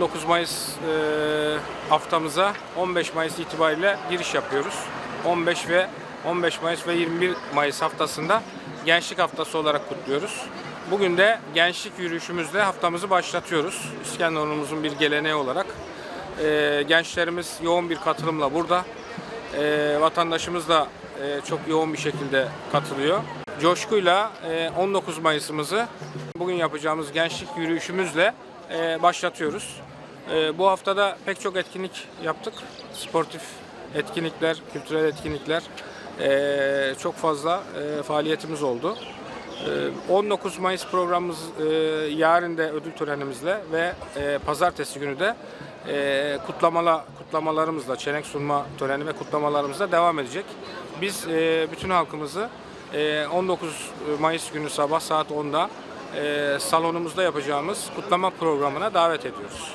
9 Mayıs e, haftamıza 15 Mayıs itibariyle giriş yapıyoruz. 15 ve 15 Mayıs ve 21 Mayıs haftasında Gençlik Haftası olarak kutluyoruz. Bugün de gençlik yürüyüşümüzle haftamızı başlatıyoruz. İskenderun'umuzun bir geleneği olarak. E, gençlerimiz yoğun bir katılımla burada. E, vatandaşımız da e, çok yoğun bir şekilde katılıyor. Coşkuyla e, 19 Mayıs'ımızı bugün yapacağımız gençlik yürüyüşümüzle e, başlatıyoruz. E, bu haftada pek çok etkinlik yaptık. Sportif etkinlikler, kültürel etkinlikler, e, çok fazla e, faaliyetimiz oldu. E, 19 Mayıs programımız e, yarın da ödül törenimizle ve e, pazartesi günü de e, kutlamala kutlamalarımızla, çelenk sunma töreni ve kutlamalarımızla devam edecek. Biz e, bütün halkımızı e, 19 Mayıs günü sabah saat 10'da e, salonumuzda yapacağımız kutlama programına davet ediyoruz.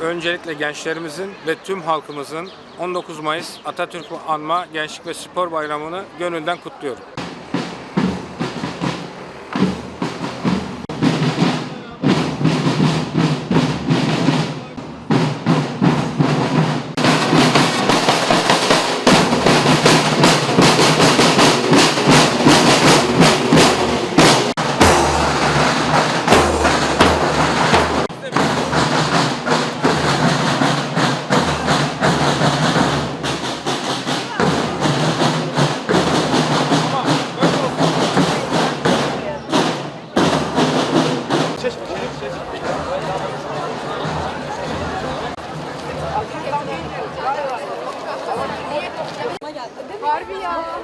Öncelikle gençlerimizin ve tüm halkımızın 19 Mayıs Atatürk Anma Gençlik ve Spor Bayramı'nı gönülden kutluyorum. 감사합니다.